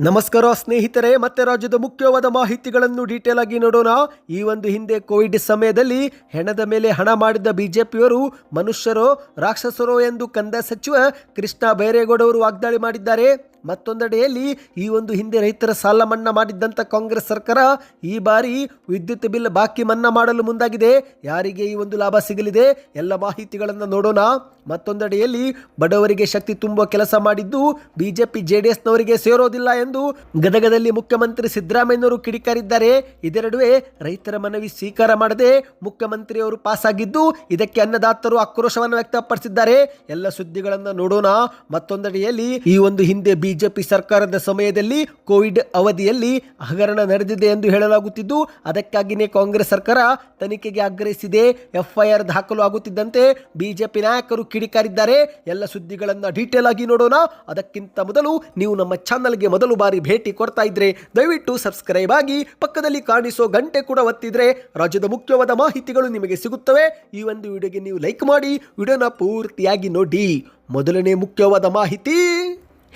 ನಮಸ್ಕಾರ ಸ್ನೇಹಿತರೆ, ಮತ್ತೆ ರಾಜ್ಯದ ಮುಖ್ಯವಾದ ಮಾಹಿತಿಗಳನ್ನು ಡೀಟೇಲ್ ಆಗಿ ನೋಡೋಣ. ಈ ಒಂದು ಹಿಂದೆ ಕೋವಿಡ್ ಸಮಯದಲ್ಲಿ ಹೆಣದ ಮೇಲೆ ಹಣ ಮಾಡಿದ್ದ ಬಿಜೆಪಿಯವರು ಮನುಷ್ಯರೋ ರಾಕ್ಷಸರೋ ಎಂದು ಕಂದ ಸಚಿವ ಕೃಷ್ಣ ಬೈರೇಗೌಡವರು ವಾಗ್ದಾಳಿ ಮಾಡಿದ್ದಾರೆ. ಮತ್ತೊಂದೆಡೆಯಲ್ಲಿ ಈ ಒಂದು ಹಿಂದೆ ರೈತರ ಸಾಲ ಮನ್ನಾ ಮಾಡಿದ್ದಂಥ ಕಾಂಗ್ರೆಸ್ ಸರ್ಕಾರ ಈ ಬಾರಿ ವಿದ್ಯುತ್ ಬಿಲ್ ಬಾಕಿ ಮನ್ನಾ ಮಾಡಲು ಮುಂದಾಗಿದೆ. ಯಾರಿಗೆ ಈ ಒಂದು ಲಾಭ ಸಿಗಲಿದೆ? ಎಲ್ಲ ಮಾಹಿತಿಗಳನ್ನು ನೋಡೋಣ. ಮತ್ತೊಂದೆಡೆಯಲ್ಲಿ ಬಡವರಿಗೆ ಶಕ್ತಿ ತುಂಬುವ ಕೆಲಸ ಮಾಡಿದ್ದು ಬಿಜೆಪಿ, ಜೆಡಿಎಸ್ನವರಿಗೆ ಸೇರೋದಿಲ್ಲ ಎಂದು ಗದಗದಲ್ಲಿ ಮುಖ್ಯಮಂತ್ರಿ ಸಿದ್ದರಾಮಯ್ಯನವರು ಕಿಡಿಕಾರಿದ್ದಾರೆ. ಇದೆರಡುವೆ ರೈತರ ಮನವಿ ಸ್ವೀಕಾರ ಮಾಡದೆ ಮುಖ್ಯಮಂತ್ರಿಯವರು ಪಾಸಾಗಿದ್ದು ಇದಕ್ಕೆ ಅನ್ನದಾತರು ಆಕ್ರೋಶವನ್ನು ವ್ಯಕ್ತಪಡಿಸಿದ್ದಾರೆ. ಎಲ್ಲ ಸುದ್ದಿಗಳನ್ನು ನೋಡೋಣ. ಮತ್ತೊಂದೆಡೆಯಲ್ಲಿ ಈ ಒಂದು ಹಿಂದೆ ಬಿಜೆಪಿ ಸರ್ಕಾರದ ಸಮಯದಲ್ಲಿ ಕೋವಿಡ್ ಅವಧಿಯಲ್ಲಿ ಹಗರಣ ನಡೆದಿದೆ ಎಂದು ಹೇಳಲಾಗುತ್ತಿದ್ದು, ಅದಕ್ಕಾಗಿಯೇ ಕಾಂಗ್ರೆಸ್ ಸರ್ಕಾರ ತನಿಖೆಗೆ ಆಗ್ರಹಿಸಿದೆ. ಎಫ್ಐಆರ್ ದಾಖಲು ಆಗುತ್ತಿದ್ದಂತೆ ಬಿಜೆಪಿ ನಾಯಕರು ಕಿಡಿಕಾರಿದ್ದಾರೆ. ಎಲ್ಲ ಸುದ್ದಿಗಳನ್ನು ಡೀಟೇಲ್ ಆಗಿ ನೋಡೋಣ. ಅದಕ್ಕಿಂತ ಮೊದಲು ನೀವು ನಮ್ಮ ಚಾನಲ್ಗೆ ಮೊದಲು ಬಾರಿ ಭೇಟಿ ಕೊಡ್ತಾ ಇದ್ರೆ, ದಯವಿಟ್ಟು ಸಬ್ಸ್ಕ್ರೈಬ್ ಆಗಿ ಪಕ್ಕದಲ್ಲಿ ಕಾಣಿಸೋ ಗಂಟೆ ಕೂಡ ಒತ್ತಿದ್ರೆ ರಾಜ್ಯದ ಮುಖ್ಯವಾದ ಮಾಹಿತಿಗಳು ನಿಮಗೆ ಸಿಗುತ್ತವೆ. ಈ ಒಂದು ವಿಡಿಯೋಗೆ ನೀವು ಲೈಕ್ ಮಾಡಿ, ವಿಡಿಯೋನ ಪೂರ್ತಿಯಾಗಿ ನೋಡಿ. ಮೊದಲನೇ ಮುಖ್ಯವಾದ ಮಾಹಿತಿ.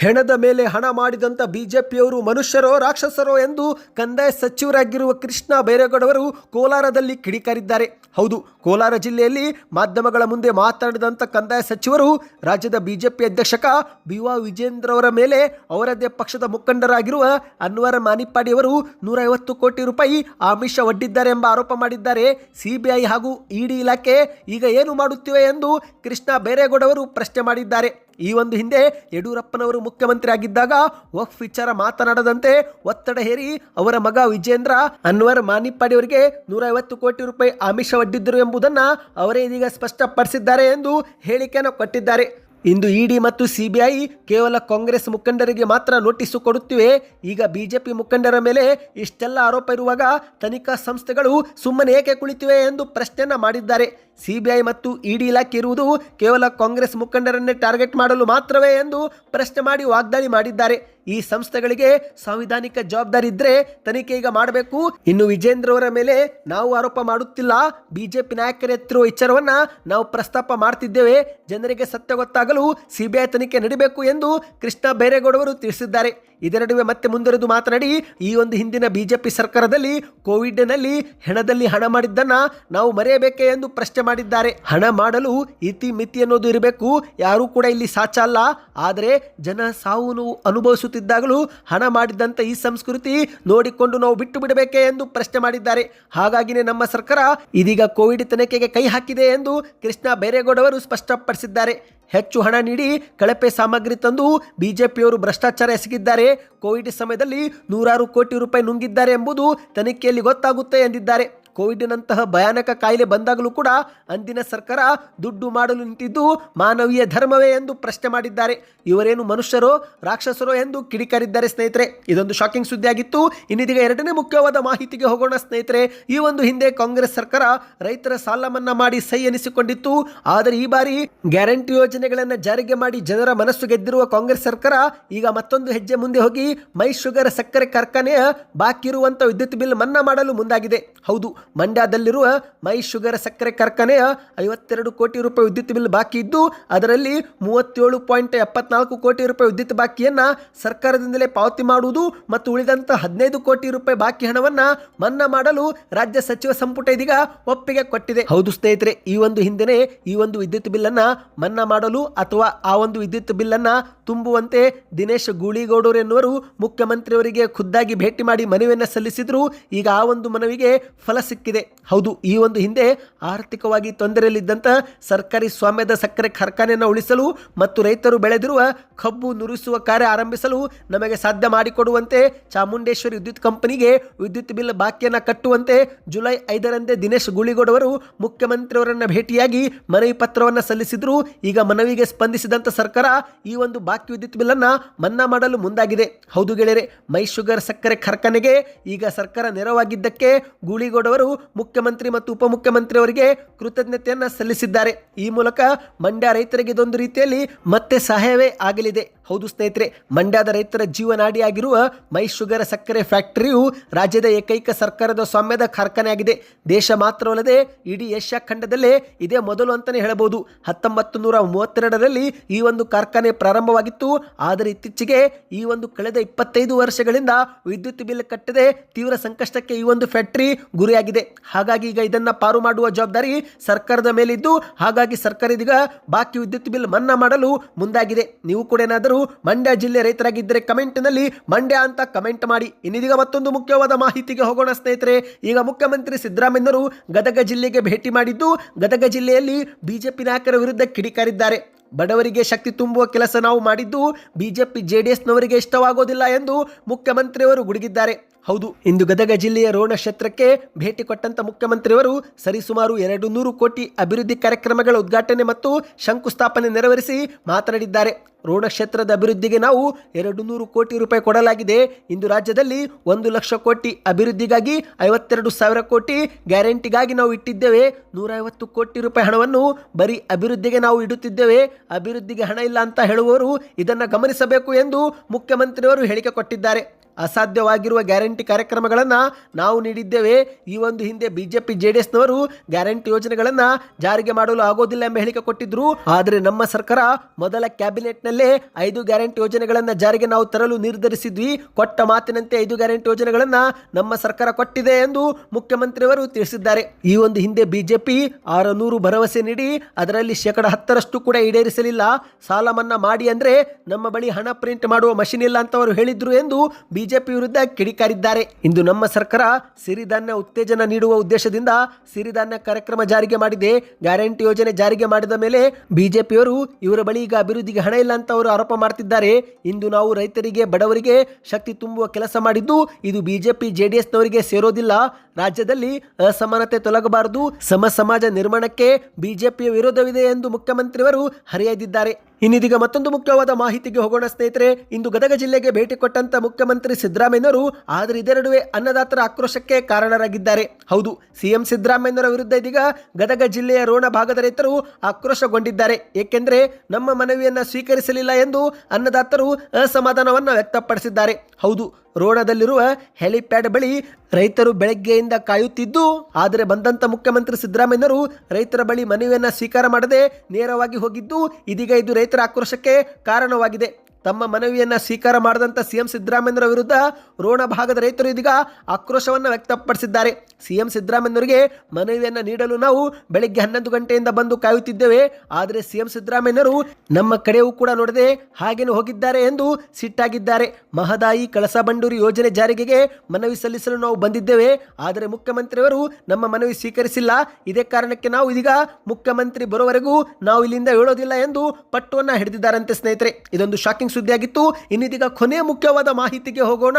ಹೆಣದ ಮೇಲೆ ಹಣ ಮಾಡಿದಂಥ ಬಿಜೆಪಿಯವರು ಮನುಷ್ಯರೋ ರಾಕ್ಷಸರೋ ಎಂದು ಕಂದಾಯ ಸಚಿವರಾಗಿರುವ ಕೃಷ್ಣ ಬೈರೇಗೌಡವರು ಕೋಲಾರದಲ್ಲಿ ಕಿಡಿಕಾರಿದ್ದಾರೆ. ಹೌದು, ಕೋಲಾರ ಜಿಲ್ಲೆಯಲ್ಲಿ ಮಾಧ್ಯಮಗಳ ಮುಂದೆ ಮಾತನಾಡಿದಂಥ ಕಂದಾಯ ಸಚಿವರು ರಾಜ್ಯದ ಬಿಜೆಪಿ ಅಧ್ಯಕ್ಷಕ ಬಿ ವಾ ವಿಜೇಂದ್ರ ಅವರ ಮೇಲೆ ಅವರದೇ ಪಕ್ಷದ ಮುಖಂಡರಾಗಿರುವ ಅನ್ವರ ಮಾನಿಪ್ಪಾಡಿಯವರು ನೂರ ಐವತ್ತು ಕೋಟಿ ರೂಪಾಯಿ ಆಮಿಷ ಒಡ್ಡಿದ್ದಾರೆ ಎಂಬ ಆರೋಪ ಮಾಡಿದ್ದಾರೆ. ಸಿಬಿಐ ಹಾಗೂ ಇಡಿ ಇಲಾಖೆ ಈಗ ಏನು ಮಾಡುತ್ತಿವೆ ಎಂದು ಕೃಷ್ಣ ಬೈರೇಗೌಡವರು ಪ್ರಶ್ನೆ ಮಾಡಿದ್ದಾರೆ. ಈ ಒಂದು ಹಿಂದೆ ಯಡಿಯೂರಪ್ಪನವರು ಮುಖ್ಯಮಂತ್ರಿ ಆಗಿದ್ದಾಗ ವಕ್ಫ್ ವಿಚಾರ ಮಾತನಾಡದಂತೆ ಒತ್ತಡ ಹೇರಿ ಅವರ ಮಗ ವಿಜೇಂದ್ರ ಅನ್ವರ್ ಮಾನಿಪ್ಪಾಡಿ ಅವರಿಗೆ ನೂರ ಐವತ್ತು ಕೋಟಿ ರೂಪಾಯಿ ಆಮಿಷ ಒಡ್ಡಿದ್ದರು ಎಂಬುದನ್ನು ಅವರೇ ಇದೀಗ ಸ್ಪಷ್ಟಪಡಿಸಿದ್ದಾರೆ ಎಂದು ಹೇಳಿಕೆಯನ್ನು ಕೊಟ್ಟಿದ್ದಾರೆ. ಇಂದು ಇಡಿ ಮತ್ತು ಸಿಬಿಐ ಕೇವಲ ಕಾಂಗ್ರೆಸ್ ಮುಖಂಡರಿಗೆ ಮಾತ್ರ ನೋಟಿಸು ಕೊಡುತ್ತಿವೆ. ಈಗ ಬಿಜೆಪಿ ಮುಖಂಡರ ಮೇಲೆ ಇಷ್ಟೆಲ್ಲ ಆರೋಪ ಇರುವಾಗ ತನಿಖಾ ಸಂಸ್ಥೆಗಳು ಸುಮ್ಮನೆ ಏಕೆ ಕುಳಿತಿವೆ ಎಂದು ಪ್ರಶ್ನೆಯನ್ನ ಮಾಡಿದ್ದಾರೆ. ಸಿಬಿಐ ಮತ್ತು ಇಡಿ ಇಲಾಖೆ ಇರುವುದು ಕೇವಲ ಕಾಂಗ್ರೆಸ್ ಮುಖಂಡರನ್ನೇ ಟಾರ್ಗೆಟ್ ಮಾಡಲು ಮಾತ್ರವೇ ಎಂದು ಪ್ರಶ್ನೆ ಮಾಡಿ ವಾಗ್ದಾಳಿ ಮಾಡಿದ್ದಾರೆ. ಈ ಸಂಸ್ಥೆಗಳಿಗೆ ಸಾಂವಿಧಾನಿಕ ಜವಾಬ್ದಾರಿ ಇದ್ರೆ ತನಿಖೆ ಈಗ ಮಾಡಬೇಕು. ಇನ್ನು ವಿಜೇಂದ್ರ ಅವರ ಮೇಲೆ ನಾವು ಆರೋಪ ಮಾಡುತ್ತಿಲ್ಲ. ಬಿಜೆಪಿ ನಾಯಕರ ಎತ್ತಿರುವ ವಿಚಾರವನ್ನ ನಾವು ಪ್ರಸ್ತಾಪ ಮಾಡ್ತಿದ್ದೇವೆ. ಜನರಿಗೆ ಸತ್ಯ ಗೊತ್ತಾಗಲು ಸಿಬಿಐ ತನಿಖೆ ನಡೀಬೇಕು ಎಂದು ಕೃಷ್ಣ ಬೈರೇಗೌಡವರು ತಿಳಿಸಿದ್ದಾರೆ. ಇದೆರಡುವೆ ಮತ್ತೆ ಮುಂದುವರೆದು ಮಾತನಾಡಿ, ಈ ಒಂದು ಹಿಂದಿನ ಬಿಜೆಪಿ ಸರ್ಕಾರದಲ್ಲಿ, ಕೋವಿಡ್ನಲ್ಲಿ ಹೆಣದಲ್ಲಿ ಹಣ ಮಾಡಿದ್ದನ್ನ ನಾವು ಮರೆಯಬೇಕೆ ಎಂದು ಪ್ರಶ್ನೆ ಮಾಡಿದ್ದಾರೆ. ಹಣ ಮಾಡಲು ಇತಿ ಮಿತಿ ಅನ್ನೋದು ಇರಬೇಕು. ಯಾರೂ ಕೂಡ ಇಲ್ಲಿ ಸಾಚ ಅಲ್ಲ. ಆದರೆ ಜನ ಸಾವು ಅನುಭವಿಸುತ್ತಿದ್ದಾಗಲೂ ಹಣ ಮಾಡಿದ್ದಂಥ ಈ ಸಂಸ್ಕೃತಿ ನೋಡಿಕೊಂಡು ನಾವು ಬಿಟ್ಟು ಬಿಡಬೇಕೆ ಎಂದು ಪ್ರಶ್ನೆ ಮಾಡಿದ್ದಾರೆ. ಹಾಗಾಗಿನೇ ನಮ್ಮ ಸರ್ಕಾರ ಇದೀಗ ಕೋವಿಡ್ ತನಿಖೆಗೆ ಕೈ ಹಾಕಿದೆ ಎಂದು ಕೃಷ್ಣ ಬೈರೇಗೌಡವರು ಸ್ಪಷ್ಟಪಡಿಸಿದ್ದಾರೆ. ಹೆಚ್ಚು ಹಣ ನೀಡಿ ಕಳಪೆ ಸಾಮಗ್ರಿ ತಂದು ಬಿಜೆಪಿಯವರು ಭ್ರಷ್ಟಾಚಾರ ಎಸಗಿದ್ದಾರೆ. ಕೋವಿಡ್ ಸಮಯದಲ್ಲಿ ನೂರಾರು ಕೋಟಿ ರೂಪಾಯಿ ನುಂಗಿದ್ದಾರೆ ಎಂಬುದು ತನಿಖೆಯಲ್ಲಿ ಗೊತ್ತಾಗುತ್ತೆ ಎಂದಿದ್ದಾರೆ. ಕೋವಿಡ್ನಂತಹ ಭಯಾನಕ ಕಾಯಿಲೆ ಬಂದಾಗಲೂ ಕೂಡ ಅಂದಿನ ಸರ್ಕಾರ ದುಡ್ಡು ಮಾಡಲು ನಿಂತಿದ್ದು ಮಾನವೀಯ ಧರ್ಮವೇ ಎಂದು ಪ್ರಶ್ನೆ ಮಾಡಿದ್ದಾರೆ. ಇವರೇನು ಮನುಷ್ಯರೋ, ರಾಕ್ಷಸರೋ ಎಂದು ಕಿಡಿಕಾರಿದ್ದಾರೆ ಸ್ನೇಹಿತರೆ. ಇದೊಂದು ಶಾಕಿಂಗ್ ಸುದ್ದಿ ಆಗಿತ್ತು ಇನ್ನಿದೀಗ ಎರಡನೇ ಮುಖ್ಯವಾದ ಮಾಹಿತಿಗೆ ಹೋಗೋಣ ಸ್ನೇಹಿತರೆ. ಈ ಒಂದು ಹಿಂದೆ ಕಾಂಗ್ರೆಸ್ ಸರ್ಕಾರ ರೈತರ ಸಾಲ ಮನ್ನಾ ಮಾಡಿ ಸೈ ಎನಿಸಿಕೊಂಡಿತ್ತು. ಆದರೆ ಈ ಬಾರಿ ಗ್ಯಾರಂಟಿ ಯೋಜನೆಗಳನ್ನು ಜಾರಿಗೆ ಮಾಡಿ ಜನರ ಮನಸ್ಸು ಗೆದ್ದಿರುವ ಕಾಂಗ್ರೆಸ್ ಸರ್ಕಾರ ಈಗ ಮತ್ತೊಂದು ಹೆಜ್ಜೆ ಮುಂದೆ ಹೋಗಿ ಮೈ ಶುಗರ್, ಸಕ್ಕರೆ, ಕಾರ್ಖಾನೆಯ ಬಾಕಿ ಇರುವಂತಹ ವಿದ್ಯುತ್ ಬಿಲ್ ಮನ್ನಾ ಮಾಡಲು ಮುಂದಾಗಿದೆ. ಹೌದು ಮಂಡ್ಯದಲ್ಲಿರುವ ಮೈ ಶುಗರ್ ಸಕ್ಕರೆ ಕಾರ್ಖಾನೆಯ ಐವತ್ತೆರಡು ಕೋಟಿ ರೂಪಾಯಿ ವಿದ್ಯುತ್ ಬಿಲ್ ಬಾಕಿ ಇದ್ದು, ಅದರಲ್ಲಿ ಮೂವತ್ತೇಳು ಪಾಯಿಂಟ್ ಎಪ್ಪತ್ನಾಲ್ಕು ಕೋಟಿ ರೂಪಾಯಿ ವಿದ್ಯುತ್ ಬಾಕಿಯನ್ನ ಸರ್ಕಾರದಿಂದಲೇ ಪಾವತಿ ಮಾಡುವುದು ಮತ್ತು ಉಳಿದಂಥ ಹದಿನೈದು ಕೋಟಿ ರೂಪಾಯಿ ಬಾಕಿ ಹಣವನ್ನು ಮನ್ನಾ ಮಾಡಲು ರಾಜ್ಯ ಸಚಿವ ಸಂಪುಟ ಇದೀಗ ಒಪ್ಪಿಗೆ ಕೊಟ್ಟಿದೆ. ಹೌದು ಸ್ನೇಹಿತರೆ, ಈ ಒಂದು ಹಿಂದೆನೆ ಈ ಒಂದು ವಿದ್ಯುತ್ ಬಿಲ್ಲನ್ನು ಮನ್ನಾ ಮಾಡಲು ಅಥವಾ ಆ ಒಂದು ವಿದ್ಯುತ್ ಬಿಲ್ಲನ್ನು ತುಂಬುವಂತೆ ದಿನೇಶ್ ಗೂಳಿಗೌಡರು ಎನ್ನುವರು ಮುಖ್ಯಮಂತ್ರಿಯವರಿಗೆ ಖುದ್ದಾಗಿ ಭೇಟಿ ಮಾಡಿ ಮನವಿಯನ್ನು ಸಲ್ಲಿಸಿದ್ರು. ಈಗ ಆ ಒಂದು ಮನವಿಗೆ ಫಲ ಸಿಕ್ಕಿದೆ. ಹೌದು, ಈ ಒಂದು ಹಿಂದೆ ಆರ್ಥಿಕವಾಗಿ ತೊಂದರೆಯಲ್ಲಿದ್ದಂಥ ಸರ್ಕಾರಿ ಸ್ವಾಮ್ಯದ ಸಕ್ಕರೆ ಕಾರ್ಖಾನೆಯನ್ನು ಉಳಿಸಲು ಮತ್ತು ರೈತರು ಬೆಳೆದಿರುವ ಕಬ್ಬು ನುರಿಸುವ ಕಾರ್ಯ ಆರಂಭಿಸಲು ನಮಗೆ ಸಾಧ್ಯ ಮಾಡಿಕೊಡುವಂತೆ ಚಾಮುಂಡೇಶ್ವರಿ ವಿದ್ಯುತ್ ಕಂಪನಿಗೆ ವಿದ್ಯುತ್ ಬಿಲ್ ಬಾಕಿಯನ್ನು ಕಟ್ಟುವಂತೆ ಜುಲೈ ಐದರಂದೇ ದಿನೇಶ್ ಗುಳಿಗೌಡವರು ಮುಖ್ಯಮಂತ್ರಿಯವರನ್ನು ಭೇಟಿಯಾಗಿ ಮನವಿ ಪತ್ರವನ್ನು ಸಲ್ಲಿಸಿದ್ರು. ಈಗ ಮನವಿಗೆ ಸ್ಪಂದಿಸಿದಂಥ ಸರ್ಕಾರ ಈ ಒಂದು ಬಾಕಿ ವಿದ್ಯುತ್ ಬಿಲ್ಲನ್ನು ಮನ್ನಾ ಮಾಡಲು ಮುಂದಾಗಿದೆ. ಹೌದು ಗೆಳೆಯರೆ ಮೈ ಶುಗರ್ ಸಕ್ಕರೆ ಕಾರ್ಖಾನೆಗೆ ಈಗ ಸರ್ಕಾರ ನೆರವಾಗಿದ್ದಕ್ಕೆ ಗೂಳಿಗೌಡವರು ಮುಖ್ಯಮಂತ್ರಿ ಮತ್ತು ಉಪಮುಖ್ಯಮಂತ್ರಿಯವರಿಗೆ ಕೃತಜ್ಞತೆಯನ್ನ ಸಲ್ಲಿಸಿದ್ದಾರೆ. ಈ ಮೂಲಕ ಮಂಡ್ಯ ರೈತರಿಗೆ ಇದೊಂದು ರೀತಿಯಲ್ಲಿ ಮತ್ತೆ ಸಹಾಯವೇ ಆಗಲಿದೆ. ಹೌದು ಸ್ನೇಹಿತರೆ, ಮಂಡ್ಯದ ರೈತರ ಜೀವನಾಡಿಯಾಗಿರುವ ಮೈ ಶುಗರ್ ಸಕ್ಕರೆ ಫ್ಯಾಕ್ಟರಿಯು ರಾಜ್ಯದ ಏಕೈಕ ಸರ್ಕಾರದ ಸ್ವಾಮ್ಯದ ಕಾರ್ಖಾನೆಯಾಗಿದೆ. ದೇಶ ಮಾತ್ರವಲ್ಲದೆ ಇಡೀ ಏಷ್ಯಾ ಖಂಡದಲ್ಲೇ ಇದೇ ಮೊದಲು ಅಂತಲೇ ಹೇಳಬಹುದು. ಹತ್ತೊಂಬತ್ತು ನೂರ ಮೂವತ್ತೆರಡರಲ್ಲಿ ಈ ಒಂದು ಕಾರ್ಖಾನೆ ಪ್ರಾರಂಭವಾಗಿತ್ತು. ಆದರೆ ಇತ್ತೀಚೆಗೆ ಈ ಒಂದು ಕಳೆದ ಇಪ್ಪತ್ತೈದು ವರ್ಷಗಳಿಂದ ವಿದ್ಯುತ್ ಬಿಲ್ ಕಟ್ಟದೆ ತೀವ್ರ ಸಂಕಷ್ಟಕ್ಕೆ ಈ ಒಂದು ಫ್ಯಾಕ್ಟರಿ ಗುರಿಯಾಗಿದೆ. ಹಾಗಾಗಿ ಈಗ ಇದನ್ನು ಪಾರು ಮಾಡುವ ಜವಾಬ್ದಾರಿ ಸರ್ಕಾರದ ಮೇಲಿದ್ದು, ಹಾಗಾಗಿ ಸರ್ಕಾರ ಇದೀಗ ಬಾಕಿ ವಿದ್ಯುತ್ ಬಿಲ್ ಮನ್ನಾ ಮಾಡಲು ಮುಂದಾಗಿದೆ. ನೀವು ಕೂಡ ಏನಾದರೂ ಮಂಡ್ಯ ಜಿಲ್ಲೆ ರೈತರಾಗಿದ್ದರೆ ಕಮೆಂಟ್ನಲ್ಲಿ ಮಂಡ್ಯ ಅಂತ ಕಮೆಂಟ್ ಮಾಡಿ. ಇನ್ನಿದೀಗ ಮತ್ತೊಂದು ಮುಖ್ಯವಾದ ಮಾಹಿತಿಗೆ ಹೋಗೋಣ ಸ್ನೇಹಿತರೆ. ಈಗ ಮುಖ್ಯಮಂತ್ರಿ ಸಿದ್ದರಾಮಯ್ಯನವರು ಗದಗ ಜಿಲ್ಲೆಗೆ ಭೇಟಿ ಮಾಡಿದ್ದು, ಗದಗ ಜಿಲ್ಲೆಯಲ್ಲಿ ಬಿಜೆಪಿ ನಾಯಕರ ವಿರುದ್ಧ ಕಿಡಿಕಾರಿದ್ದಾರೆ. ಬಡವರಿಗೆ ಶಕ್ತಿ ತುಂಬುವ ಕೆಲಸ ನಾವು ಮಾಡಿದ್ದು, ಬಿಜೆಪಿ ಜೆಡಿಎಸ್ನವರಿಗೆ ಇಷ್ಟವಾಗೋದಿಲ್ಲ ಎಂದು ಮುಖ್ಯಮಂತ್ರಿಯವರು ಗುಡುಗಿದ್ದಾರೆ. ಹೌದು, ಇಂದು ಗದಗ ಜಿಲ್ಲೆಯ ರೋಣ ಕ್ಷೇತ್ರಕ್ಕೆ ಭೇಟಿ ಕೊಟ್ಟಂತ ಮುಖ್ಯಮಂತ್ರಿಯವರು ಸರಿಸುಮಾರು ಎರಡು ನೂರು ಕೋಟಿ ಅಭಿವೃದ್ಧಿ ಕಾರ್ಯಕ್ರಮಗಳ ಉದ್ಘಾಟನೆ ಮತ್ತು ಶಂಕುಸ್ಥಾಪನೆ ನೆರವೇರಿಸಿ ಮಾತನಾಡಿದ್ದಾರೆ. ರೋಣ ಕ್ಷೇತ್ರದ ಅಭಿವೃದ್ಧಿಗೆ ನಾವು ಎರಡು ನೂರು ಕೋಟಿ ರೂಪಾಯಿ ಕೊಡಲಾಗಿದೆ. ಇಂದು ರಾಜ್ಯದಲ್ಲಿ ಒಂದು ಲಕ್ಷ ಕೋಟಿ ಅಭಿವೃದ್ಧಿಗಾಗಿ ಐವತ್ತೆರಡು ಸಾವಿರ ಕೋಟಿ ಗ್ಯಾರಂಟಿಗಾಗಿ ನಾವು ಇಟ್ಟಿದ್ದೇವೆ. ನೂರ ಐವತ್ತು ಕೋಟಿ ರೂಪಾಯಿ ಹಣವನ್ನು ಬರೀ ಅಭಿವೃದ್ಧಿಗೆ ನಾವು ಇಡುತ್ತಿದ್ದೇವೆ. ಅಭಿವೃದ್ಧಿಗೆ ಹಣ ಇಲ್ಲ ಅಂತ ಹೇಳುವವರು ಇದನ್ನು ಗಮನಿಸಬೇಕು ಎಂದು ಮುಖ್ಯಮಂತ್ರಿಯವರು ಹೇಳಿಕೆ ಕೊಟ್ಟಿದ್ದಾರೆ. ಅಸಾಧ್ಯವಾಗಿರುವ ಗ್ಯಾರಂಟಿ ಕಾರ್ಯಕ್ರಮಗಳನ್ನು ನಾವು ನೀಡಿದ್ದೇವೆ. ಈ ಒಂದು ಹಿಂದೆ ಬಿಜೆಪಿ ಜೆ ಡಿ ಎಸ್ನವರು ಗ್ಯಾರಂಟಿ ಯೋಜನೆಗಳನ್ನು ಜಾರಿಗೆ ಮಾಡಲು ಆಗೋದಿಲ್ಲ ಎಂಬ ಹೇಳಿಕೆ ಕೊಟ್ಟಿದ್ರು. ಆದರೆ ನಮ್ಮ ಸರ್ಕಾರ ಮೊದಲ ಕ್ಯಾಬಿನೆಟ್ನಲ್ಲೇ ಐದು ಗ್ಯಾರಂಟಿ ಯೋಜನೆಗಳನ್ನು ಜಾರಿಗೆ ನಾವು ತರಲು ನಿರ್ಧರಿಸಿದ್ವಿ. ಕೊಟ್ಟ ಮಾತಿನಂತೆ ಐದು ಗ್ಯಾರಂಟಿ ಯೋಜನೆಗಳನ್ನು ನಮ್ಮ ಸರ್ಕಾರ ಕೊಟ್ಟಿದೆ ಎಂದು ಮುಖ್ಯಮಂತ್ರಿಯವರು ತಿಳಿಸಿದ್ದಾರೆ. ಈ ಒಂದು ಹಿಂದೆ ಬಿಜೆಪಿ ಆರು ನೂರು ಭರವಸೆ ನೀಡಿ ಅದರಲ್ಲಿ ಶೇಕಡ ಹತ್ತರಷ್ಟು ಕೂಡ ಈಡೇರಿಸಲಿಲ್ಲ. ಸಾಲ ಮನ್ನಾ ಮಾಡಿ ಅಂದ್ರೆ ನಮ್ಮ ಬಳಿ ಹಣ ಪ್ರಿಂಟ್ ಮಾಡುವ ಮಷಿನ್ ಇಲ್ಲ ಅಂತ ಅವರು ಹೇಳಿದ್ರು ಎಂದು ಬಿಜೆಪಿ ವಿರುದ್ಧ ಕಿಡಿಕಾರಿದ್ದಾರೆ. ಇಂದು ನಮ್ಮ ಸರ್ಕಾರ ಸಿರಿಧಾನ್ಯ ಉತ್ತೇಜನ ನೀಡುವ ಉದ್ದೇಶದಿಂದ ಸಿರಿಧಾನ್ಯ ಕಾರ್ಯಕ್ರಮ ಜಾರಿಗೆ ಮಾಡಿದೆ. ಗ್ಯಾರಂಟಿ ಯೋಜನೆ ಜಾರಿಗೆ ಮಾಡಿದ ಮೇಲೆ ಬಿಜೆಪಿಯವರು ಇವರ ಬಳಿ ಈಗ ಅಭಿವೃದ್ಧಿಗೆ ಹಣ ಇಲ್ಲ ಅಂತ ಅವರು ಆರೋಪ ಮಾಡ್ತಿದ್ದಾರೆ. ಇಂದು ನಾವು ರೈತರಿಗೆ, ಬಡವರಿಗೆ ಶಕ್ತಿ ತುಂಬುವ ಕೆಲಸ ಮಾಡಿದ್ದು ಇದು ಬಿಜೆಪಿ, ಜೆಡಿಎಸ್ನವರಿಗೆ ಸೇರೋದಿಲ್ಲ. ರಾಜ್ಯದಲ್ಲಿ ಅಸಮಾನತೆ ತೊಲಗಬಾರದು. ಸಮ ಸಮಾಜ ನಿರ್ಮಾಣಕ್ಕೆ ಬಿಜೆಪಿಯ ವಿರೋಧವಿದೆ ಎಂದು ಮುಖ್ಯಮಂತ್ರಿಯವರು ಹರಿಯದಿದ್ದಾರೆ. ಇನ್ನಿದೀಗ ಮತ್ತೊಂದು ಮುಖ್ಯವಾದ ಮಾಹಿತಿಗೆ ಹೋಗೋಣ, ಸ್ನೇಹಿತರೆ. ಇಂದು ಗದಗ ಜಿಲ್ಲೆಗೆ ಭೇಟಿ ಕೊಟ್ಟಂತ ಮುಖ್ಯಮಂತ್ರಿ ಸಿದ್ದರಾಮಯ್ಯನವರು ಆದರೆ ಇದೆರಡುವೆ ಅನ್ನದಾತರ ಆಕ್ರೋಶಕ್ಕೆ ಕಾರಣರಾಗಿದ್ದಾರೆ. ಹೌದು, ಸಿಎಂ ಸಿದ್ದರಾಮಯ್ಯನವರ ವಿರುದ್ಧ ಇದೀಗ ಗದಗ ಜಿಲ್ಲೆಯ ರೋಣ ಭಾಗದ ರೈತರು ಆಕ್ರೋಶಗೊಂಡಿದ್ದಾರೆ. ಏಕೆಂದರೆ ನಮ್ಮ ಮನವಿಯನ್ನು ಸ್ವೀಕರಿಸಲಿಲ್ಲ ಎಂದು ಅನ್ನದಾತರು ಅಸಮಾಧಾನವನ್ನು ವ್ಯಕ್ತಪಡಿಸಿದ್ದಾರೆ. ಹೌದು ರೋಣದಲ್ಲಿರುವ ಹೆಲಿಪ್ಯಾಡ್ ಬಳಿ ರೈತರು ಬೆಳಗ್ಗೆಯಿಂದ ಕಾಯುತ್ತಿದ್ದು, ಆದರೆ ಬಂದಂತ ಮುಖ್ಯಮಂತ್ರಿ ಸಿದ್ದರಾಮಯ್ಯರು ರೈತರ ಬಳಿ ಮನವಿಯನ್ನ ಸ್ವೀಕಾರ ಮಾಡದೆ ನೇರವಾಗಿ ಹೋಗಿದ್ದು, ಇದೀಗ ಇದು ರೈತರ ಆಕ್ರೋಶಕ್ಕೆ ಕಾರಣವಾಗಿದೆ. ತಮ್ಮ ಮನವಿಯನ್ನು ಸ್ವೀಕಾರ ಮಾಡದಂತ ಸಿಎಂ ಸಿದ್ದರಾಮಯ್ಯರ ವಿರುದ್ಧ ರೋಣ ಭಾಗದ ರೈತರು ಇದೀಗ ಆಕ್ರೋಶವನ್ನು ವ್ಯಕ್ತಪಡಿಸಿದ್ದಾರೆ. ಸಿಎಂ ಸಿದ್ದರಾಮಯ್ಯನವರಿಗೆ ಮನವಿಯನ್ನ ನೀಡಲು ನಾವು ಬೆಳಗ್ಗೆ ಹನ್ನೊಂದು ಗಂಟೆಯಿಂದ ಬಂದು ಕಾಯುತ್ತಿದ್ದೇವೆ. ಆದರೆ ಸಿಎಂ ಸಿದ್ದರಾಮಯ್ಯರು ನಮ್ಮ ಕಡೆಯೂ ಕೂಡ ನೋಡದೆ ಹಾಗೇನು ಹೋಗಿದ್ದಾರೆ ಎಂದು ಸಿಟ್ಟಾಗಿದ್ದಾರೆ. ಮಹದಾಯಿ ಕಳಸಾ ಬಂಡೂರಿ ಯೋಜನೆ ಜಾರಿಗೆಗೆ ಮನವಿ ಸಲ್ಲಿಸಲು ನಾವು ಬಂದಿದ್ದೇವೆ. ಆದರೆ ಮುಖ್ಯಮಂತ್ರಿಯವರು ನಮ್ಮ ಮನವಿ ಸ್ವೀಕರಿಸಿಲ್ಲ. ಇದೇ ಕಾರಣಕ್ಕೆ ನಾವು ಇದೀಗ ಮುಖ್ಯಮಂತ್ರಿ ಬರುವವರೆಗೂ ನಾವು ಇಲ್ಲಿಂದ ಹೇಳೋದಿಲ್ಲ ಎಂದು ಪಟ್ಟುವನ್ನ ಹಿಡಿದಿದ್ದಾರಂತೆ ಸ್ನೇಹಿತರೆ. ಇದೊಂದು ಶಾಕಿಂಗ್ ಸುದ್ದಿಯಾಗಿತ್ತು. ಇನ್ನಿದೀಗ ಕೊನೆಯ ಮುಖ್ಯವಾದ ಮಾಹಿತಿಗೆ ಹೋಗೋಣ.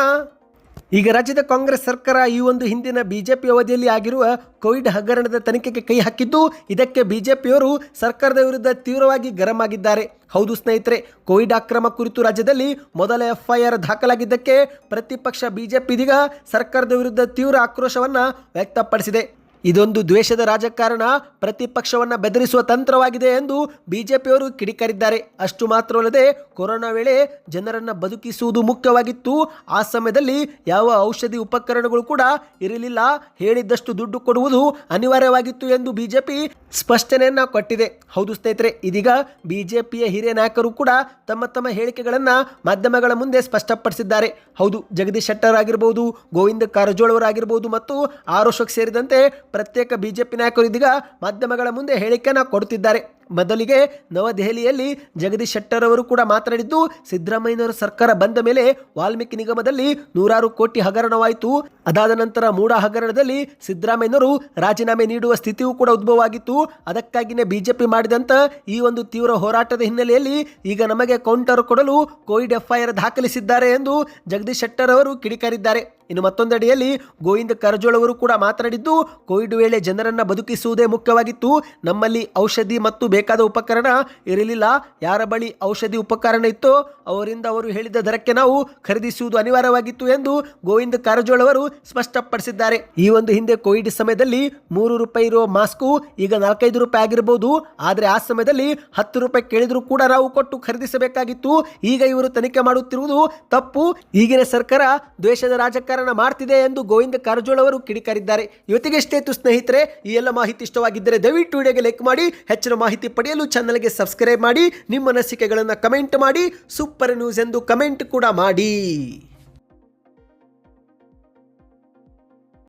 ಈಗ ರಾಜ್ಯದ ಕಾಂಗ್ರೆಸ್ ಸರ್ಕಾರ ಈ ಒಂದು ಹಿಂದಿನ ಬಿಜೆಪಿ ಅವಧಿಯಲ್ಲಿ ಆಗಿರುವ ಕೋವಿಡ್ ಹಗರಣದ ತನಿಖೆಗೆ ಕೈ ಹಾಕಿದ್ದು, ಇದಕ್ಕೆ ಬಿಜೆಪಿಯವರು ಸರ್ಕಾರದ ವಿರುದ್ಧ ತೀವ್ರವಾಗಿ ಗರಂ ಆಗಿದ್ದಾರೆ ಹೌದು ಸ್ನೇಹಿತರೆ, ಕೋವಿಡ್ ಅಕ್ರಮ ಕುರಿತು ರಾಜ್ಯದಲ್ಲಿ ಮೊದಲ ಎಫ್ಐಆರ್ ದಾಖಲಾಗಿದ್ದಕ್ಕೆ ಪ್ರತಿಪಕ್ಷ ಬಿಜೆಪಿ ಇದೀಗ ಸರ್ಕಾರದ ವಿರುದ್ಧ ತೀವ್ರ ಆಕ್ರೋಶವನ್ನು ವ್ಯಕ್ತಪಡಿಸಿದೆ. ಇದೊಂದು ದ್ವೇಷದ ರಾಜಕಾರಣ, ಪ್ರತಿಪಕ್ಷವನ್ನು ಬೆದರಿಸುವ ತಂತ್ರವಾಗಿದೆ ಎಂದು ಬಿಜೆಪಿಯವರು ಕಿಡಿಕಾರಿದ್ದಾರೆ. ಅಷ್ಟು ಮಾತ್ರವಲ್ಲದೆ, ಕೊರೋನಾ ವೇಳೆ ಜನರನ್ನು ಬದುಕಿಸುವುದು ಮುಖ್ಯವಾಗಿತ್ತು. ಆ ಸಮಯದಲ್ಲಿ ಯಾವ ಔಷಧಿ ಉಪಕರಣಗಳು ಕೂಡ ಇರಲಿಲ್ಲ. ಹೇಳಿದ್ದಷ್ಟು ದುಡ್ಡು ಕೊಡುವುದು ಅನಿವಾರ್ಯವಾಗಿತ್ತು ಎಂದು ಬಿಜೆಪಿ ಸ್ಪಷ್ಟನೆಯನ್ನು ಕೊಟ್ಟಿದೆ. ಹೌದು ಸ್ನೇಹಿತರೆ, ಇದೀಗ ಬಿಜೆಪಿಯ ಹಿರಿಯ ನಾಯಕರು ಕೂಡ ತಮ್ಮ ತಮ್ಮ ಹೇಳಿಕೆಗಳನ್ನು ಮಾಧ್ಯಮಗಳ ಮುಂದೆ ಸ್ಪಷ್ಟಪಡಿಸಿದ್ದಾರೆ. ಹೌದು, ಜಗದೀಶ್ ಶೆಟ್ಟರ್ ಆಗಿರಬಹುದು ಗೋವಿಂದ ಕಾರಜೋಳವರಾಗಿರ್ಬೋದು ಮತ್ತು ಆರೋಷಕ್ ಸೇರಿದಂತೆ ಪ್ರತ್ಯೇಕ ಬಿಜೆಪಿ ನಾಯಕರು ಇದೀಗ ಮಾಧ್ಯಮಗಳ ಮುಂದೆ ಹೇಳಿಕೆಯನ್ನು ಕೊಡುತ್ತಿದ್ದಾರೆ. ಮೊದಲಿಗೆ ನವದೆಹಲಿಯಲ್ಲಿ ಜಗದೀಶ್ ಶೆಟ್ಟರ್ ಅವರು ಕೂಡ ಮಾತನಾಡಿದ್ದು, ಸಿದ್ದರಾಮಯ್ಯನವರ ಸರ್ಕಾರ ಬಂದ ಮೇಲೆ ವಾಲ್ಮೀಕಿ ನಿಗಮದಲ್ಲಿ ನೂರಾರು ಕೋಟಿ ಹಗರಣವಾಯಿತು. ಅದಾದ ನಂತರ ಮೂಡ ಹಗರಣದಲ್ಲಿ ಸಿದ್ದರಾಮಯ್ಯನವರು ರಾಜೀನಾಮೆ ನೀಡುವ ಸ್ಥಿತಿಯೂ ಕೂಡ ಉದ್ಭವ ಆಗಿತ್ತು ಅದಕ್ಕಾಗಿಯೇ ಬಿಜೆಪಿ ಮಾಡಿದಂತ ಈ ಒಂದು ತೀವ್ರ ಹೋರಾಟದ ಹಿನ್ನೆಲೆಯಲ್ಲಿ ಈಗ ನಮಗೆ ಕೌಂಟರ್ ಕೊಡಲು ಕೋವಿಡ್ ಎಫ್ಐಆರ್ ದಾಖಲಿಸಿದ್ದಾರೆ ಎಂದು ಜಗದೀಶ್ ಶೆಟ್ಟರ್ ಅವರು ಕಿಡಿಕಾರಿದ್ದಾರೆ. ಇನ್ನು ಮತ್ತೊಂದೆಡೆಯಲ್ಲಿ ಗೋವಿಂದ ಕಾರಜೋಳ ಅವರು ಕೂಡ ಮಾತನಾಡಿದ್ದು, ಕೋವಿಡ್ ವೇಳೆ ಜನರನ್ನು ಬದುಕಿಸುವುದೇ ಮುಖ್ಯವಾಗಿತ್ತು. ನಮ್ಮಲ್ಲಿ ಔಷಧಿ ಮತ್ತು ಬೇಕಾದ ಉಪಕರಣ ಇರಲಿಲ್ಲ. ಯಾರ ಬಳಿ ಔಷಧಿ ಉಪಕರಣ ಇತ್ತೋ ಅವರಿಂದ ಅವರು ಹೇಳಿದ ದರಕ್ಕೆ ನಾವು ಖರೀದಿಸುವುದು ಅನಿವಾರ್ಯವಾಗಿತ್ತು ಎಂದು ಗೋವಿಂದ ಕಾರಜೋಳ ಅವರು ಸ್ಪಷ್ಟಪಡಿಸಿದ್ದಾರೆ. ಈ ಒಂದು ಹಿಂದೆ ಕೋವಿಡ್ ಸಮಯದಲ್ಲಿ ಮೂರು ರೂಪಾಯಿ ಇರುವ ಮಾಸ್ಕು ಈಗ ನಾಲ್ಕೈದು ರೂಪಾಯಿ ಆಗಿರಬಹುದು ಆದರೆ ಆ ಸಮಯದಲ್ಲಿ ಹತ್ತು ರೂಪಾಯಿ ಕೇಳಿದರೂ ಕೂಡ ನಾವು ಕೊಟ್ಟು ಖರೀದಿಸಬೇಕಾಗಿತ್ತು. ಈಗ ಇವರು ತನಿಖೆ ಮಾಡುತ್ತಿರುವುದು ತಪ್ಪು. ಈಗಿನ ಸರ್ಕಾರ ದ್ವೇಷದ ರಾಜಕಾರಣ ಮಾಡ್ತಿದೆ ಎಂದು ಗೋವಿಂದ ಕಾರಜೋಳ ಅವರು ಕಿಡಿಕಾರಿದ್ದಾರೆ. ಇವತ್ತಿಗೆಷ್ಟೇ ಸ್ನೇಹಿತರೆ, ಈ ಎಲ್ಲ ಮಾಹಿತಿ ಇಷ್ಟವಾಗಿದ್ದರೆ ದಯವಿಟ್ಟು ವಿಡಿಯೋಗೆ ಲೈಕ್ ಮಾಡಿ, ಹೆಚ್ಚಿನ ಮಾಹಿತಿ ಪಡೆಯಲು ಚಾನಲ್ಗೆ ಸಬ್ಸ್ಕ್ರೈಬ್ ಮಾಡಿ, ನಿಮ್ಮ ಅನಿಸಿಕೆಗಳನ್ನು ಕಮೆಂಟ್ ಮಾಡಿ, ಸೂಪರ್ ನ್ಯೂಸ್ ಎಂದು ಕಮೆಂಟ್ ಕೂಡ ಮಾಡಿ.